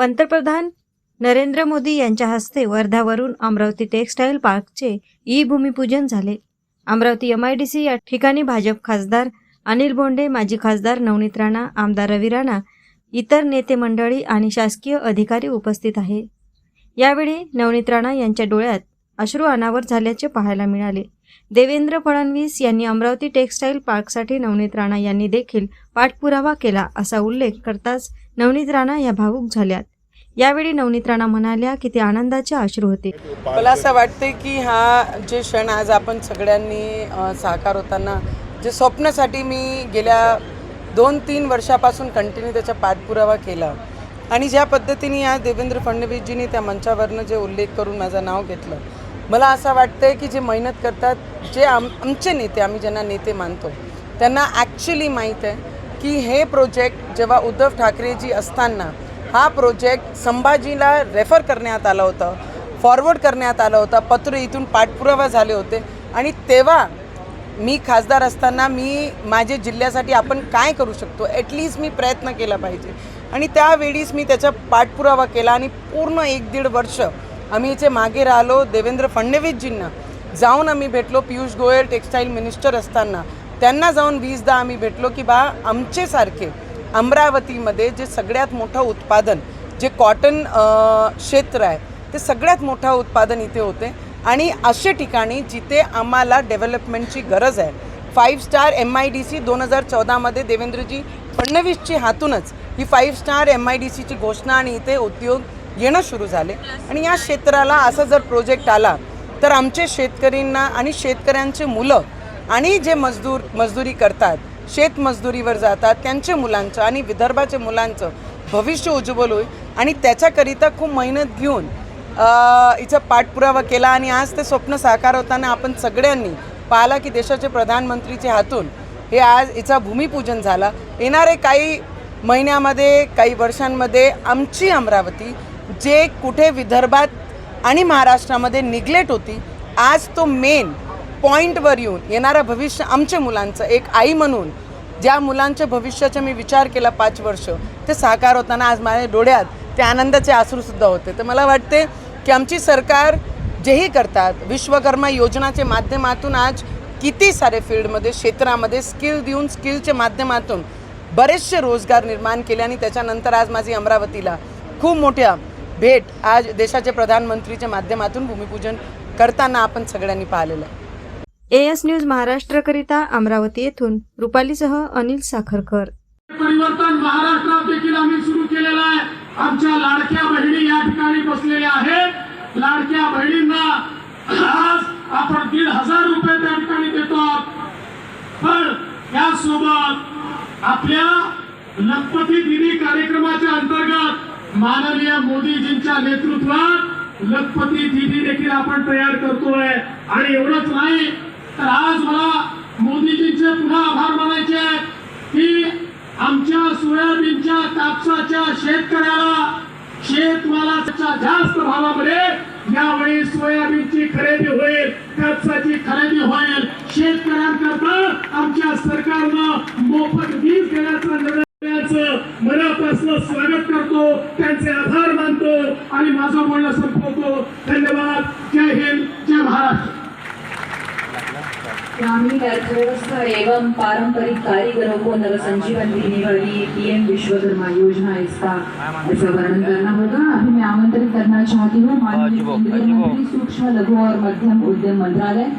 पंतप्रधान नरेंद्र मोदी यांच्या हस्ते वर्धावरून अमरावती टेक्स्टाईल पार्कचे ई भूमिपूजन झाले. Amravati M I D C या ठिकाणी भाजप खासदार अनिल बोंडे माजी खासदार नवनीत राणा आमदार रवी राणा इतर नेते मंडळी आणि शासकीय अधिकारी उपस्थित आहे. यावेळी नवनीत राणा यांच्या डोळ्यात अश्रू अनावर झाल्याचे पाहायला मिळाले. देवेंद्र फडणवीस यांनी अमरावती टेक्स्टाईल पार्कसाठी नवनीत राणा यांनी देखील पाठपुरावा केला असा उल्लेख करताच नवनीत राणा या भावूक झाल्यात. यावेळी नवनीत राणा म्हणाल्या की ते आनंदाचे अश्रू होते. मला असं वाटते की हा जे क्षण आज आपण सगळ्यांनी साकार होताना जे स्वप्नासाठी मी गेल्या दोन तीन वर्षापासून कंटिन्यू त्याचा पाठपुरावा केला. आणि ज्या पद्धतीने आज देवेंद्र फडणवीसजींनी त्या मंचावरनं जे उल्लेख करून माझं नाव घेतलं मला असं वाटतंय की जे मेहनत करतात जे आम आमचे नेते आम्ही ज्यांना नेते मानतो त्यांना ॲक्च्युली माहीत आहे की हे प्रोजेक्ट जेव्हा उद्धव ठाकरेजी असताना हा प्रोजेक्ट संभाजीला रेफर करण्यात आला होता फॉरवर्ड करण्यात आला होता पत्र इथून पाठपुरावा झाले होते. आणि तेव्हा मी खासदार असताना मी माझे जिल्ह्यासाठी आपण काय करू शकतो? ॲटलिस्ट मी प्रयत्न केला पाहिजे. आणि त्यावेळीच मी त्याचा पाठपुरावा केला आणि पूर्ण एक दीड वर्ष आम्ही इथे मागे राहिलो. देवेंद्र फडणवीसजींना जाऊन आम्ही भेटलो. पियुष गोयल टेक्स्टाईल मिनिस्टर असताना. त्यांना जाऊन वीसदा आम्ही भेटलो की बा आमचेसारखे अमरावतीमध्ये जे सगळ्यात मोठं उत्पादन जे कॉटन क्षेत्र आहे ते सगळ्यात मोठं उत्पादन इथे होते. आणि असे ठिकाणी जिथे आम्हाला डेव्हलपमेंटची गरज आहे. Five star M I D C दोन हजार चौदामध्ये देवेंद्रजी फडणवीसची हातूनच ही five star M I D सीची घोषणा आणि इथे उद्योग येणं सुरू झाले. आणि या क्षेत्राला असा जर प्रोजेक्ट आला तर आमचे शेतकऱ्यांना आणि शेतकऱ्यांचे मुलं आणि जे मजदूर मजदुरी करतात शेतमजदुरीवर जातात त्यांच्या मुलांचं आणि विदर्भाच्या मुलांचं भविष्य उज्ज्वल होईल. आणि त्याच्याकरिता खूप मेहनत घेऊन हिचा पाठपुरावा केला आणि आज ते स्वप्न साकार होताना आपण सगळ्यांनी पाहिला की देशाचे प्रधानमंत्रीच्या हातून हे आज हिचा भूमिपूजन झाला. येणारे काही महिन्यामध्ये काही वर्षांमध्ये आमची अमरावती जे कुठे विदर्भात आणि महाराष्ट्रामध्ये निग्लेट होती आज तो मेन पॉईंटवर येऊन येणारं भविष्य आमच्या मुलांचं एक आई म्हणून ज्या मुलांच्या भविष्याचा मी विचार केला पाच वर्ष ते साकार होताना आज माझ्या डोळ्यात ते आनंदाचे आसरूसुद्धा होते. तर मला वाटते की आमची सरकार जेही करतात विश्वकर्मा योजनाच्या माध्यमातून आज किती सारे फील्डमध्ये क्षेत्रामध्ये स्किल देऊन स्किलच्या माध्यमातून बरेचसे रोजगार निर्माण केले आणि त्याच्यानंतर आज माझी अमरावतीला खूप मोठ्या भेट आज देशाचे प्रधानमंत्रीच्या माध्यमातून भूमिपूजन करताना आपण सगळ्यांनी पाहिलेलं आहे. एएस न्यूज महाराष्ट्रकरिता अमरावती येथून रुपालीसह अनिल साखरकर. परिवर्तन महाराष्ट्रात देखील आम्ही सुरू केलेलं आहे. आमच्या लाडक्या बहिणी या ठिकाणी बसलेल्या आहेत. लाडक्या बहिणींना आज आपण दीड हजार रुपये त्या ठिकाणी देतो पण यासोबत आपल्या लखपती दिनी कार्यक्रमाच्या अंतर्गत माननीय मोदीजींच्या नेतृत्वात लखपती दिनी देखील आपण तयार करतोय. आणि एवढंच नाही तर आज मला मोदीजींचे पुन्हा आभार मानायचे आहेत की आमच्या सोयाबीनच्या कापसाच्या शेतकऱ्याला शेतमालाच्या जास्त भावामध्ये यावेळी सोयाबीनची खरेदी होईल कापसाची खरेदी होईल. शेतकऱ्यांकरता आमच्या सरकारनं मोफत वीज देण्याचा निर्णय मनापासून स्वागत करतो त्यांचे आभार मानतो आणि माझं बोलणं संपवतो. धन्यवाद. जय हिंद जय महाराष्ट्र. ग्रामीण अर्थव्यवस्था एवं पारंपरिक कारीगरों को नवसंजीवन देने वाली पीएम विश्वकर्मा योजना इसका ऐसा वर्णन करना होगा। अभी मैं आमंत्रित करना चाहती हूँ माननीय केंद्रीय मंत्री सूक्ष्म लघु और मध्यम उद्यम मंत्रालय।